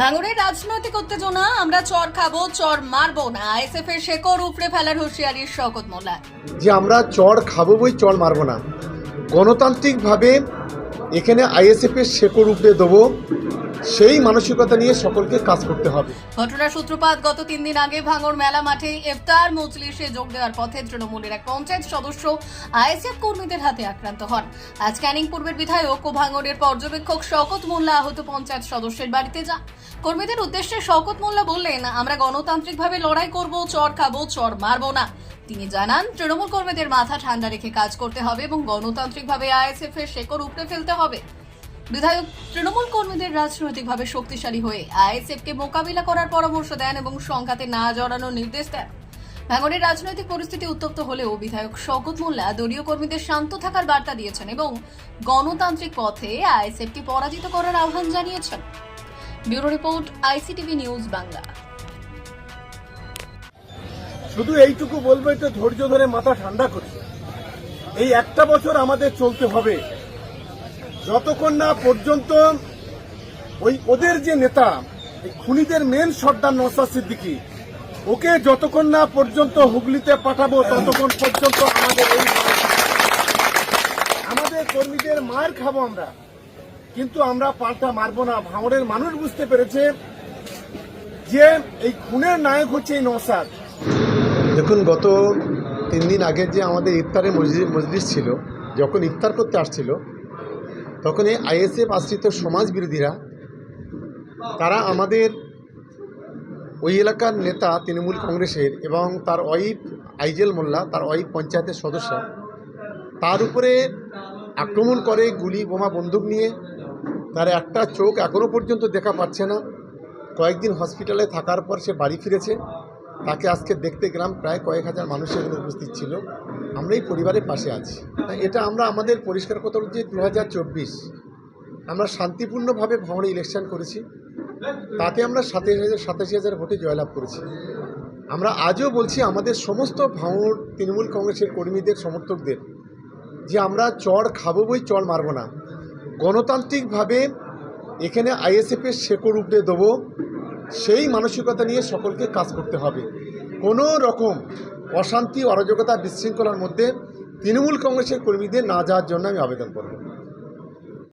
ভাঙড়ের রাজনৈতিক উত্তেজনা, আমরা চর খাব, চর মারবো না। এসএফ এর শেকড় উপড়ে ফেলার হুঁশিয়ারি শকত মোল্লা যে আমরা চর খাব বই চর মারবো না। গণতান্ত্রিকভাবে এখানে আইএসএফের শেকড় উপড়ে দেবো, সেই মানসিকতা নিয়ে সকলকে কাজ করতে হবে। ঘটনার সূত্রপাত গত তিন দিন আগে ভাঙড় মেলা মাঠে ইফতার মজলিসে যোগ দেওয়ার পথে তৃণমূলের এক পঞ্চায়েত সদস্য আইএসএফ কর্মীদের হাতে আক্রান্ত হন। আজ ক্যানিং পূর্বের বিধায়ক ও ভাঙড়ের পর্যবেক্ষক শকত মোল্লা আহত পঞ্চায়েত সদস্যের বাড়িতে যান। কর্মীদের উদ্দেশ্যে শকত মোল্লা বললেন, আমরা গণতান্ত্রিকভাবে লড়াই করব, চর খাব, চর মারবো না। তিনি জানান, তৃণমূল কর্মীদের মাথা ঠান্ডা রেখে কাজ করতে হবে এবং গণতান্ত্রিকভাবে আইএসএফ এর শেকড় উপড়ে ফেলতে হবে। বিধায়ক তৃণমূল কর্মীদের রাজনৈতিকভাবে শক্তিশালী হয়ে আইএসএফকে মোকাবিলা করার পরামর্শ দেন এবং সংঘাতে না জড়ানোর নির্দেশ দেন। ভাঙনের রাজনৈতিক পরিস্থিতি উত্তপ্ত হলেও বিধায়ক শওকত মোল্লা দলীয় কর্মীদের শান্ত থাকার বার্তা দিয়েছেন এবং গণতান্ত্রিক পথে আইএসএফকে পরাজিত করার আহ্বান জানিয়েছেন। Bureau report ICTV news Bangla. শুধু এইটুকু বলব একটু ধৈর্য ধরে মাথা ঠান্ডা করে। এই একটা বছর আমাদের চলতে হবে। যতক্ষণ না পর্যন্ত ওই ওদের যে নেতা খুনিদের মেন সর্দার নসাদ সিদ্দিকি, ওকে যতক্ষণ না পর্যন্ত হুগলিতে পাঠাবো, ততক্ষণ পর্যন্ত আমাদের এই আমাদের কর্মীদের মার খাব আমরা। কিন্তু আমরা পাল্টা মারবো না। ভাঙড়ের মানুষ বুঝতে পেরেছে যে এই খুনের নায়ক হচ্ছে এই নসাদ দেখুন, গত তিন দিন আগে যে আমাদের ইফতারের মজলি- মজলিস ছিল, যখন ইফতার করতে আসছিল, তখন এই আইএসএফ আশ্রিত সমাজ বিরোধীরা, তারা আমাদের ওই এলাকার নেতা তৃণমূল কংগ্রেসের এবং তার ওয়াইফ আইজেল মোল্লা, তার ওয়াইফ পঞ্চায়েতের সদস্য, তার উপরে আক্রমণ করে গুলি, বোমা, বন্দুক নিয়ে, তার একটা চোখ এখনও পর্যন্ত দেখা পাচ্ছে না। কয়েকদিন হসপিটালে থাকার পর সে বাড়ি ফিরেছে। তাকে আজকে দেখতে গেলাম, প্রায় কয়েক হাজার মানুষ এখানে উপস্থিত ছিল। আমরা এই পরিবারের পাশে আছি। এটা আমরা আমাদের পরিষ্কার কথা হচ্ছে দু আমরা শান্তিপূর্ণভাবে ভাঙড়ে ইলেকশন করেছি। তাতে আমরা সাতাশ হাজার, সাতাশি হাজার ভোটে জয়লাভ করেছি। আমরা আজও বলছি আমাদের সমস্ত ভাঙড় তৃণমূল কংগ্রেসের কর্মীদের, সমর্থকদের, যে আমরা চড় খাব বই, চড় মারব না। গণতান্ত্রিকভাবে এখানে আইএসএফের শেকড় উপড়ে দেবো। সেই মানসিকতা নিয়ে সকলকে কাজ করতে হবে। কোনো রকম অশান্তি, অরাজকতা, বিশৃঙ্খলার মধ্যে তৃণমূল কংগ্রেসের কর্মীদের না যাওয়ার জন্য আমি আবেদন করব।